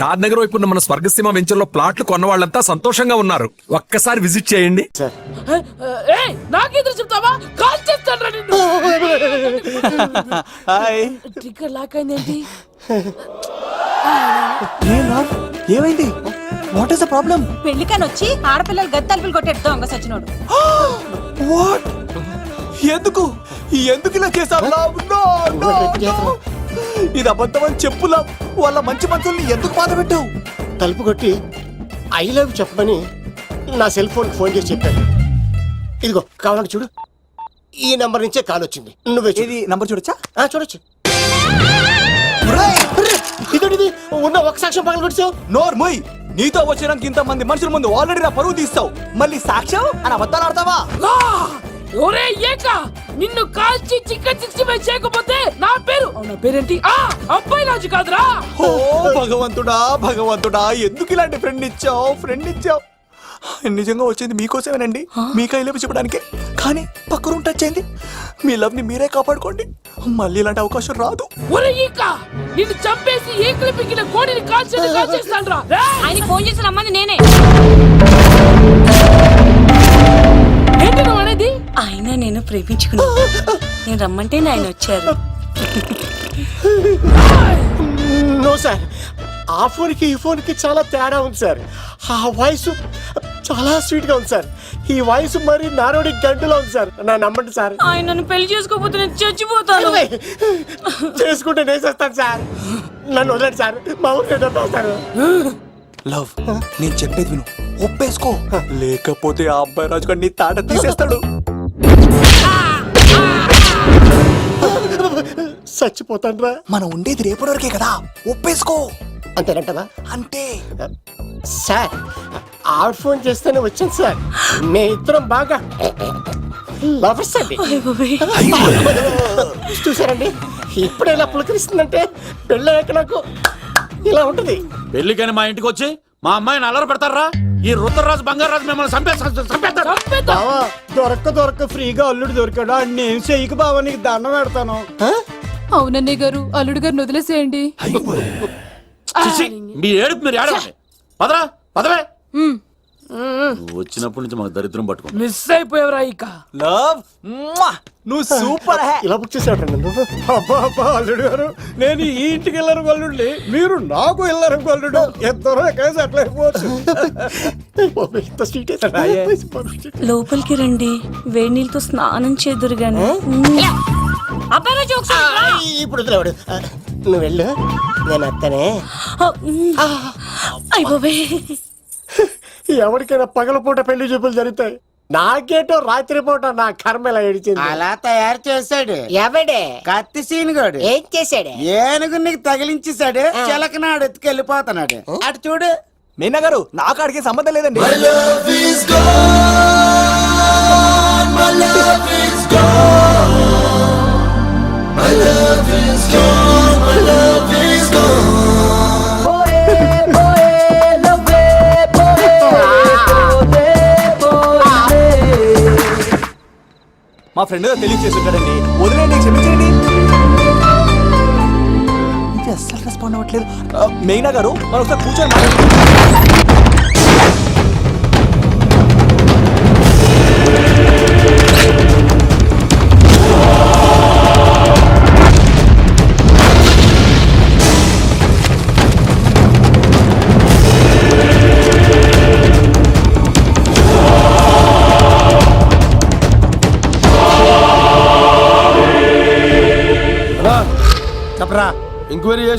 షాద్ నగర్ వైపు ఉన్న మన స్వర్గసీమ వెంచర్లో ప్లాట్లు కొన్న వాళ్ళంతా సంతోషంగా ఉన్నారు. ఒక్కసారి విజిట్ చేయండి. నాకెదురు చెప్తావా? కాల్ చేస్తాను ట్రిగ్గర్ లాక్ అయిందేంటి? ఏమైంది? వాట్ ఇస్ ద ప్రాబ్లం పెళ్ళికని వచ్చి ఆడపిల్లలు గది తలుపులు కొట్టాడు దొంగ సచ్చినోడు. వాట్ ఎందుకు? ఎందుకు ఇలా చేశావు లవ్ నో నో ఇది అబద్ధం అని చెప్పు లవ్ వాళ్ళ మంచి మనసుల్ని ఎందుకు బాధ పెట్టావు? తలుపు కొట్టి ఐ లవ్ చెప్పమని నా సెల్ ఫోన్ ఫోన్ చేసి చెప్పాను. ఇదిగో కావాలంటే చూడు. ఈ నెంబర్ నుంచే కాల్ వచ్చింది. నువ్వే చూడు. ఇది నంబర్ చూడొచ్చా? ఆ, చూడొచ్చు. ఇదేంటిది? ఉన్న ఒక సాక్ష్యం పగల కొట్టావు నోర్ మొయ్! నీతో వచ్చినాక ఇంత మంది మనుషుల ముందు ఆల్రెడీ నా పరువు తీస్తావు. మళ్ళీ సాక్ష్యం? అని అబద్ధాలు ఆడతావా! ఒరే ఏక! నిన్ను కాల్చి చికెన్ సిక్స్టీ ఫైవ్ చేయకపోతే నా పేరు? అవును, నా పేరేంటి? ఆ అబ్బాయి రాజు కాదురా! ఓ భగవంతుడా భగవంతుడా ఎందుకు ఇలాంటి ఫ్రెండ్ ఇచ్చావు? ఫ్రెండ్ ఇచ్చావు. నిజంగా వచ్చింది మీకోసమేనండి. మీ కైలేపు చెప్పడానికి కానీ పక్క రూమ్ టచ్ అయింది. మీ లవ్ని మీరే కాపాడుకోండి. మళ్ళీ ఇలాంటి అవకాశం రాదు. ఒరే ఈక నిన్ను చంపేసి ఏకలు పిగిన కోడిని కాల్చి కాల్చేస్తాను రా! ఆయనకి ఫోన్ చేసి రమ్మంది నేనే. ఆయన నేను ప్రేమించుకున్నాను. నేను రమ్మంటే ఆయన వచ్చారు. నో సార్ ఆ ఫోన్కి ఈ ఫోన్కి చాలా తేడా ఉంది సార్. ఆ వాయిస్ చాలా స్వీట్గా ఉంది సార్. ఈ వాయిస్ మరి నారోడి గంటలో ఉంది సార్. నా నమ్మండి సార్. ఆయన నన్ను పెళ్ళి చేసుకోకపోతే నేను చచ్చిపోతాను. చేసుకుంటే నేను చేస్తాను సార్. నన్ను వదలండి సార్. మా ఊరికి డబ్బేస్తాను లవ్ నేను చెప్పేది విను. ఒప్పేసుకో. లేకపోతే ఆ అబ్బాయి రాజు నీ తాట తీసేస్తాడు. చచ్చిపోతాను రా మనం ఉండేది రేపటి వరకే కదా. ఒప్పేసుకో. అంతేనంటదా అంతే. సార్ ఆవిడ ఫోన్ చేస్తేనే వచ్చాను సార్. మే ఇద్దరం బాగా లవర్స్ అండి. చూసారండి? ఇప్పుడే ఇలా పులకరిస్తుందంటే పెళ్ళయ్యాక నాకు ఇలా ఉంటుంది. పెళ్ళికని మా ఇంటికి వచ్చి మా అమ్మాయిని అల్లరి పెడతారా? ఈ రుద్రరాజు బంగారాజు మిమ్మల్ని చంపేస్తారు దొరక్క దొరక్క ఫ్రీగా అల్లుడు దొరికాడు. నేను చెయ్యికి బావా నీకు దండం పెడతాను. అవునన్నయ్య గారు అల్లుడు గారిని వదిలేసేయండి. చిచి, మీ ఏడుపు మీరు ఏడవండి. పదరా పదవే. నువ్వు వచ్చినప్పటి నుంచి మాకు దరిద్రం పట్టుకో మిస్ అయిపోయావురా ఈక లవ్ నువ్వు సూపర్ హే. ఇలా బుక్ చేసాడు నువ్వు అబ్బా అబ్బా అల్లుడు గారు నేను ఈ ఇంటికి వెళ్ళరు గల్లుండి మీరు నాకు వెళ్ళరు గల్లుడు ఇద్దరు కలిసి అట్లా అయిపోవచ్చు. ఇంత స్వీట్ లోపలికి రండి వేడి నీళ్ళతో స్నానం చేదురు అబ్బాయి రాజు ఒకసారి ఇప్పుడు వదిలేవాడు. నువ్వు వెళ్ళు. నేను అత్తనే. అయిపోయి ఎవరికైనా పగలపూట పెళ్ళి చూపులు జరుగుతాయి. నాకేటో రాత్రి పూట నా కర్మ ఇలా ఏడిచింది. అలా తయారు చేశాడు. ఎవడే? కత్తి సీనుగాడు. ఏం చేశాడే? ఏనుగు నీకు తగిలించేశాడు చిలకనాడు ఎత్తుకెళ్ళిపోతున్నాడు. అటు చూడు. మీనా గారు నాకు అడిగే సంబంధం లేదండి. మా ఫ్రెండ్ తెలియచేస్తుంటాడండి వదిలేండి క్షమించండి. ఇది అస్సలు రెస్పాండ్ అవ్వట్లేదు. మెయినా గారు మనం ఒకసారి కూర్చొని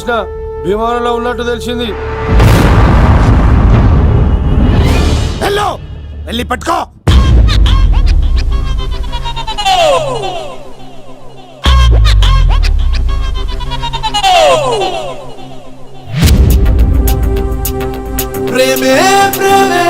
చేసిన భీమవరంలో ఉన్నట్టు తెలిసింది. హలో వెళ్ళి పట్టుకో! ప్రేమే ప్రేమే.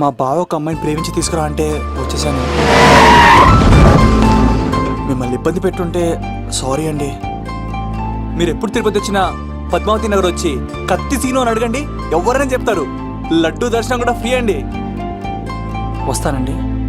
మా బావ ఒక అమ్మాయిని ప్రేమించి తీసుకురా అంటే వచ్చేసాను. మిమ్మల్ని ఇబ్బంది పెట్టుంటే సారీ అండి. మీరు ఎప్పుడు తిరుపతి వచ్చినా పద్మావతి నగర్ వచ్చి కత్తి సీను అని అడగండి ఎవరైనా చెప్తారు. లడ్డూ దర్శనం కూడా ఫ్రీ అండి. వస్తానండి.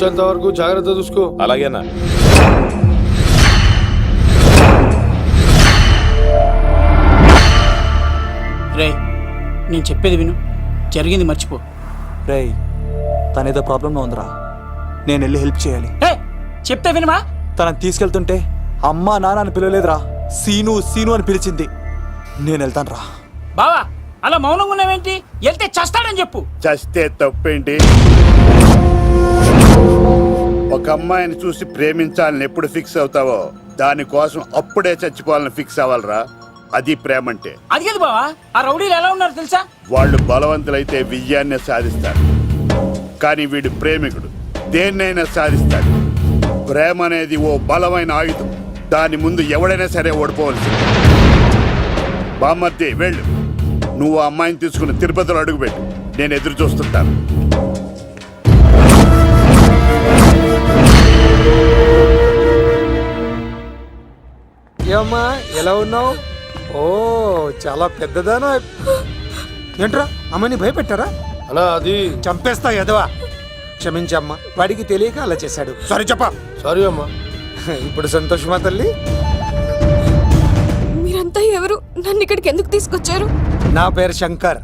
వచ్చేంత వరకు జాగ్రత్త చూసుకో. అలాగేనా? రే నేను చెప్పేది విను. జరిగింది మర్చిపో. రేయ్ తనేదో ప్రాబ్లంలో ఉందిరా. నేను వెళ్ళి హెల్ప్ చేయాలి. ఏ చెప్తే వినమా తనని తీసుకెళ్తుంటే అమ్మా నాన్న అని పిలవలేదురా. సీను సీను అని పిలిచింది. నేను వెళ్తాను రా బావా అలా మౌనంగా ఉన్నావేంటి? వెళ్తే చస్తాడని చెప్పు. చస్తే తప్పేంటి? ఒక అమ్మాయిని చూసి ప్రేమించాలని ఎప్పుడు ఫిక్స్ అవుతావో దానికోసం అప్పుడే చచ్చిపోవాలని ఫిక్స్ అవ్వాలరా. అది ప్రేమంటే. అది కదా బావా ఆ రౌడీలు ఎలా ఉన్నారు తెలుసా? వాళ్ళు బలవంతులైతే విజయాన్ని సాధిస్తారు. కానీ వీడు ప్రేమికుడు దేన్నైనా సాధిస్తాడు. ప్రేమ అనేది ఓ బలమైన ఆయుధం. దాని ముందు ఎవడైనా సరే ఓడిపోవలసింది. బామ్మర్ది వెళ్ళు. నువ్వు ఆ అమ్మాయిని తీసుకుని తిరుపతిలో అడుగుపెట్టు. నేను ఎదురు చూస్తుంటాను. ఏమ్మా ఎలా ఉన్నావు? ఓ చాలా పెద్దదానా. ఏంట్రా అమ్మని భయపెట్టారా? అలా అది. చంపేస్తా ఎదవా క్షమించమ్మా వాడికి తెలియక అలా చేశాడు. సారీ చెప్పా. సారీ అమ్మా. ఇప్పుడు సంతోషమా తల్లి? మీరంతా ఎవరు? నన్ను ఇక్కడికి ఎందుకు తీసుకొచ్చారు? నా పేరు శంకర్.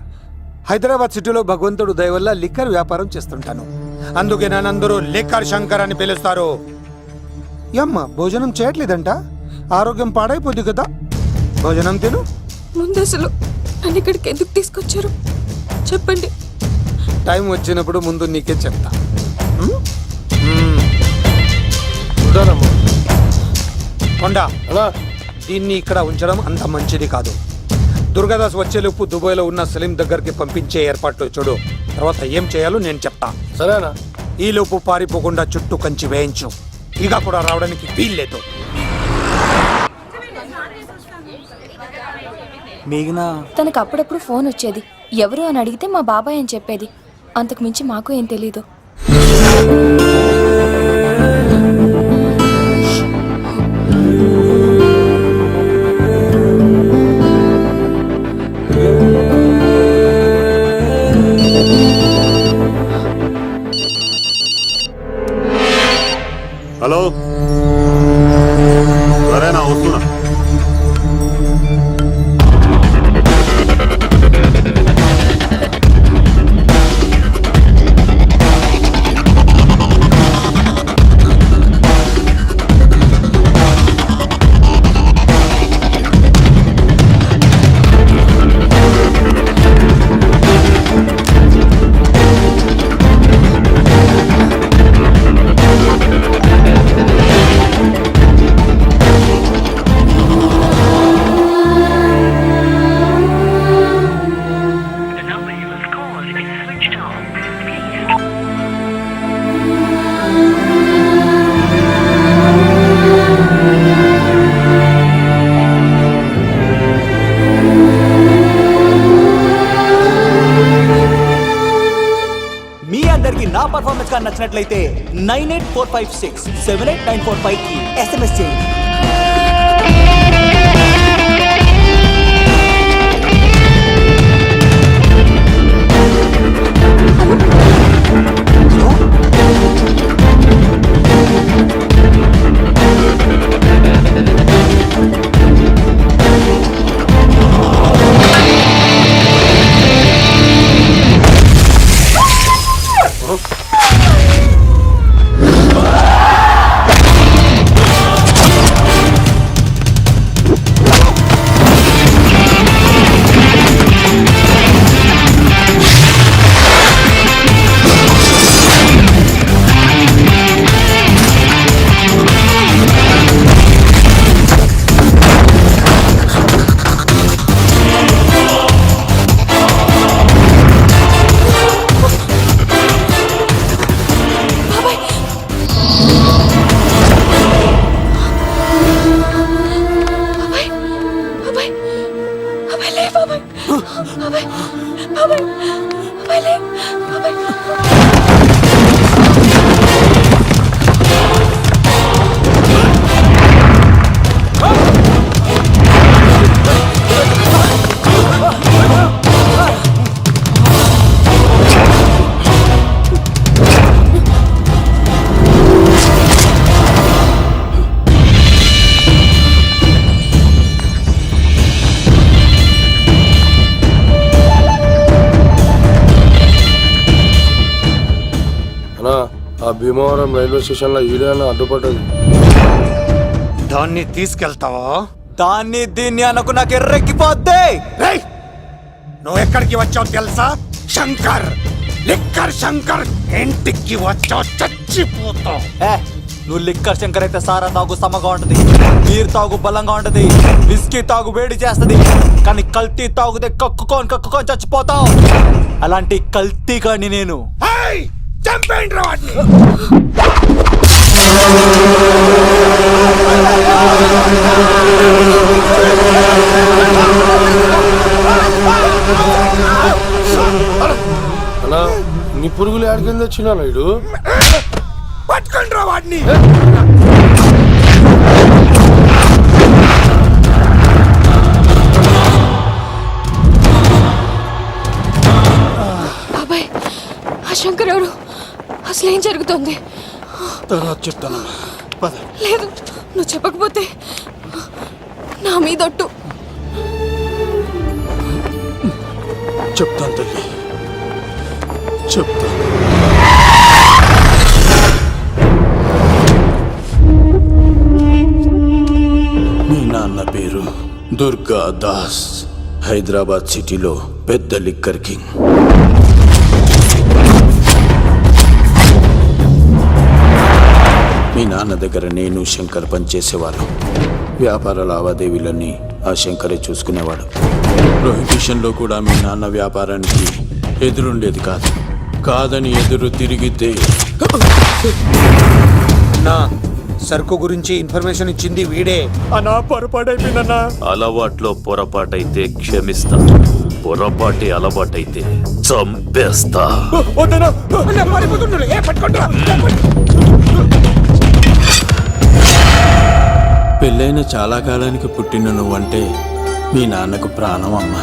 హైదరాబాద్ సిటీలో భగవంతుడు దయ వల్ల లిక్కర్ వ్యాపారం చేస్తుంటాను. అందుకే నన్నందరూ లిక్కర్ శంకర్ అని పిలుస్తారు. ఏమ్మా భోజనం చేయట్లేదంట? ఆరోగ్యం పాడైపోద్ది కదా? భోజనం తిను. ముందు అసలు నన్ను ఇక్కడికి ఎందుకు తీసుకొచ్చారు? చెప్పండి. టైం వచ్చినప్పుడు ముందు నీకే చెప్తా. ఉమ్? ఉమ్. ఉంటానమ్మా. కొండ. దీన్ని ఇక్కడ ఉంచడం అంత మంచిది కాదు. దుర్గాదాస్ వచ్చేలోపు దుబాయ్లో ఉన్న సలీం దగ్గరికి పంపించే ఏర్పాట్లు చూడు. తర్వాత ఏం చేయాలో నేను చెప్తా. సరేనా? ఈ లోపు పారిపోకుండా చుట్టూ కంచి వేయించు. ఇక కూడా రావడానికి వీల్లేదు. మేఘనా? తనకు అప్పుడప్పుడు ఫోన్ వచ్చేది. ఎవరు అని అడిగితే మా బాబాయ్ అని చెప్పేది. అంతకు మించి మాకు ఏం తెలీదు. ఉన్నట్లయితే nine eight four five six seven eight nine four ఫైవ్కి ఎస్ఎంఎస్ చేయండి. భీమవరం రైల్వే స్టేషన్లో ఈడేనా అడ్డుపడ్డది. దాన్ని తీసుకెళ్తావా? దాన్ని దీన్ని అనకు నాకు ఎర్రెక్కిపోద్ది! రేయ్! నువ్వు ఎక్కడికి వచ్చావు తెలుసా? శంకర్! లిక్కర్ శంకర్ ఇంటికి వచ్చావు చచ్చిపోతావు. ఏ నువ్వు లిక్కర్ శంకర్ అయితే సారా తాగు సమ్మగా ఉంటది. నీరు తాగు బలంగా ఉంటది. విస్కీ తాగు వేడి చేస్తది. కానీ కల్తీ తాగుతే కక్కుకొని కక్కుకొని చచ్చిపోతావు. అలాంటి కల్తీ కాని నేను. ఏయ్! చంపేయండి వాడిని. అన్నా నీ పురుగులు ఎక్కడికి వచ్చినా ఇడు? పట్టుకోండి రా అసలు ఏం జరుగుతోంది? తర్వాత చెప్తాను. పద. లేదు నువ్వు చెప్పకపోతే నా మీదొట్టు చెప్తాను తల్లి. చెప్తాను. మీ నాన్న పేరు దుర్గా దాస్ హైదరాబాద్ సిటీలో పెద్ద లిక్కర్ కింగ్. నాన్న దగ్గర నేను శంకర్ పనిచేసేవాళ్ళం. వ్యాపార లావాదేవీలన్నీ ఆ శంకరే చూసుకునేవాడు. ప్రొహిబిషన్లో కూడా మీ నాన్న వ్యాపారానికి ఎదురుండేది కాదు. కాదని ఎదురు తిరిగితే నా సరుకు గురించి ఇన్ఫర్మేషన్ ఇచ్చింది వీడే. అనా పొరపాటైపోయిందన్నా. అలవాట్లో పొరపాటైతే క్షమిస్తా. పొరపాటి అలవాటైతే చంపేస్తా. పెళ్ళైన చాలా కాలానికి పుట్టిన నువ్వంటే మీ నాన్నకు ప్రాణం అమ్మా.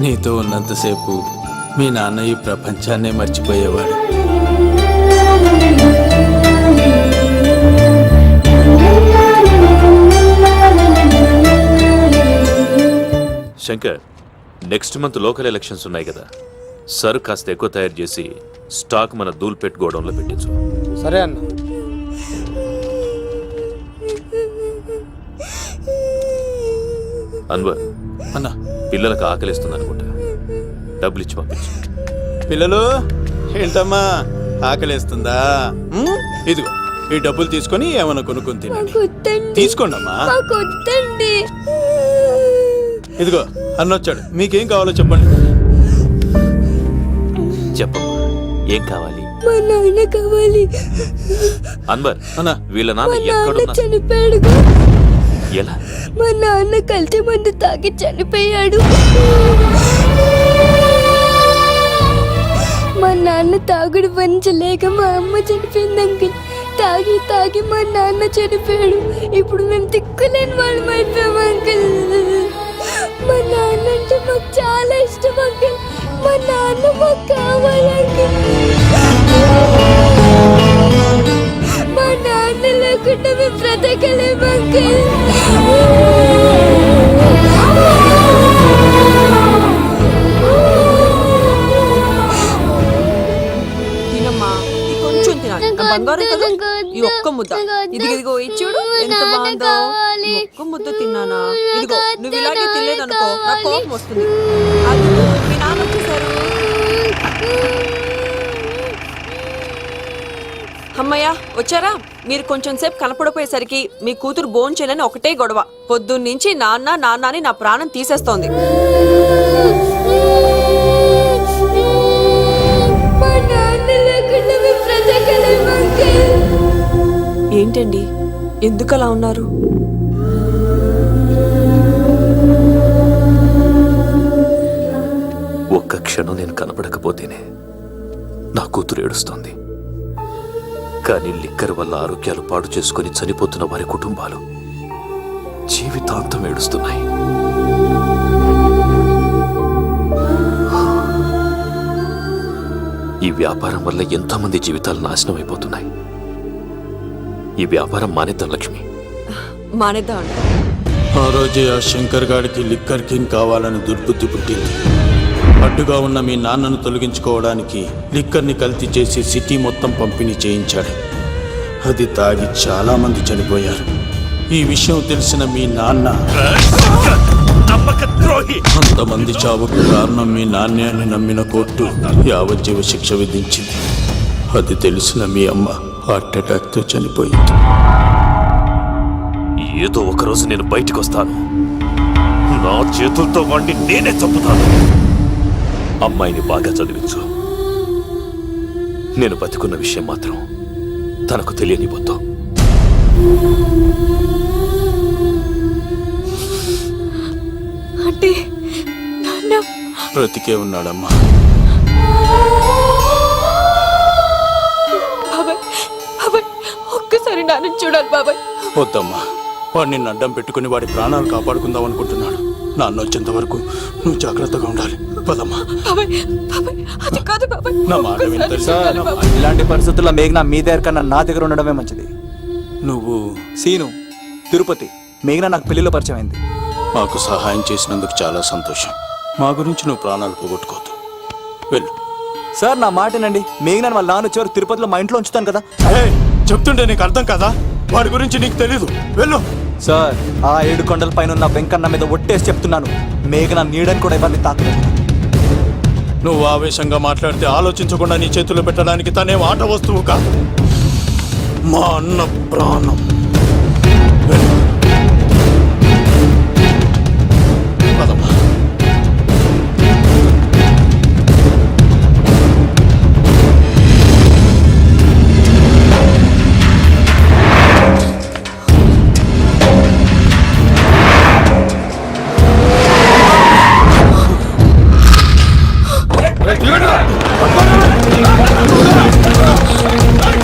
నీతో ఉన్నంతసేపు మీ నాన్న ఈ ప్రపంచాన్నే మర్చిపోయేవాడు. Shankar next month local elections ఉన్నాయి కదా. సరుకు కాస్త ఎక్కువ తయారు చేసి స్టాక్ మన దూల్పేట్ గోడౌన్లో పెట్టించు. సరే అన్న. అన్వర్ అన్న. పిల్లలకు ఆకలిస్తుంది అనుకుంటా. డబ్బులు ఇచ్చి పంపించు. పిల్లలు ఏంటమ్మా? ఆకలేస్తుందా? ఉమ్, ఇదిగో ఈ డబ్బులు తీసుకొని ఏమైనా కొనుక్కొని తినండి. తీసుకోండి అమ్మా వద్దండి ఇదిగో అన్నొచ్చాడు మీకేం కావాలో చెప్పండి. చెప్పమ్మా ఏం కావాలి? మా నాన్న కావాలి. అన్వర్ అన్న. వీళ్ళ మా నాన్న నాన్న ఎక్కడున్నా చనిపోయాడు. ఎలా? మా నాన్న కల్తీ మందు తాగి చనిపోయాడు. మా నాన్న తాగుడు భరించలేక మా అమ్మ చనిపోయింది అంకుల్. తాగి తాగి మా నాన్న చనిపోయాడు. ఇప్పుడు మేము తిక్కులేని వాళ్ళం అయిపోయాం అంకుల్. నాన్న అంటే మాకు చాలా ఇష్టం అంకుల్ మా నాన్న మాకు కావాలి అంకుల్ మా నాన్న లేకుండా మేము బ్రతకలేము అంకుల్ తినమ్మా ఈ కొంచెం తినాలి. నా బంగారం కదా? ఈ ఒక్క ముద్ద. ఇదిగో ఇదిగో ఇచ్చుడు ఎంత బాగుందో. ఈ ఒక్క ముద్ద తిన్నానా? ఇదిగో నువ్వు ఇలాగే కోపం వస్తుంది. అది మీ నాన్న వచ్చేసారు. అమ్మయ్య వచ్చారా? మీరు కొంచెం సేపు కనపడపోయేసరికి మీ కూతురు బోన్ చేయాలని ఒకటే గొడవ. పొద్దున్నుంచి నాన్న నాన్న అని నా ప్రాణం తీసేస్తోంది. ఏంటండి? ఎందుకు అలా ఉన్నారు? క్షణం నేను కనపడకపోతేనే నా కూతురు ఏడుస్తోంది. కానీ లిక్కర్ వల్ల ఆరోగ్యాలు పాడు చేసుకుని చనిపోతున్న వారి కుటుంబాలు జీవితాంతం ఏడుస్తున్నాయి. ఈ వ్యాపారం వల్ల ఎంతోమంది జీవితాలు నాశనం అయిపోతున్నాయి ఈ వ్యాపారం మానేద్దాం లక్ష్మి. మానేద్దామండి. ఆ రోజే ఆ శంకర్ గాడికి లిక్కర్ కింగ్ కావాలని దుర్బుద్ధి పుట్టింది. అడ్డుగా ఉన్న మీ నాన్నను తొలగించుకోవడానికి లిక్కర్ని కల్తీ చేసి సిటీ మొత్తం పంపిణీ చేయించాడు. అది తాగి చాలా మంది చనిపోయారు. ఈ విషయం తెలిసిన మీ నాన్న అంతమంది చావుకు కారణం మీ నాన్నే అని నమ్మిన కోర్టు యావజ్జీవ శిక్ష విధించింది. అది తెలిసిన మీ అమ్మ హార్ట్ అటాక్తో చనిపోయింది. ఏదో ఒకరోజు నేను బయటికి వస్తాను నా చేతులతో వాడిని నేనే చంపుతాను. అమ్మాయిని బాగా చదివించు. నేను బతికున్న విషయం మాత్రం తనకు తెలియనిపోతాం అంటే నాన్న. బ్రతికే ఉన్నాడమ్మా. బాబాయ్ బాబాయ్ ఒక్కసారి నాన్న చూడాలి బాబాయ్. వద్దమ్మా. వాడిని అడ్డం పెట్టుకుని వాడి ప్రాణాలు కాపాడుకుందాం అనుకుంటున్నాడు. నాన్న వచ్చేంత వరకు నువ్వు జాగ్రత్తగా ఉండాలి. పదమ్మా. బాబాయ్ బాబాయ్ అది కాదు బాబాయ్. నా మాట విని తెలుసా? ఇలాంటి పరిస్థితుల్లో మేఘన మీ దగ్గర కన్నా నా దగ్గర ఉండడమే మంచిది. నువ్వు సీను తిరుపతి మేఘన నాకు పెళ్ళిలో పరిచయం అయింది. మాకు సహాయం చేసినందుకు చాలా సంతోషం. మా గురించి నువ్వు ప్రాణాలు పోగొట్టుకోవద్దు. వెళ్ళు. సార్ నా మాటనండి మేఘన వాళ్ళ నాన్న వచ్చేవారు తిరుపతిలో మా ఇంట్లో ఉంచుతాను కదా. చెప్తుంటే నీకు అర్థం కదా? వాడి గురించి నీకు తెలీదు. వెళ్ళు. సార్ ఆ ఏడు కొండల పైన ఉన్న వెంకన్న మీద ఒట్టేసి చెప్తున్నాను. మేఘన నీడని కూడా ఇవన్నీ తాకలేదు నువ్వు ఆవేశంగా మాట్లాడితే ఆలోచించకుండా నీ చేతులు పెట్టడానికి తనే ఆట వస్తువు కాదు. మా అన్న ప్రాణం.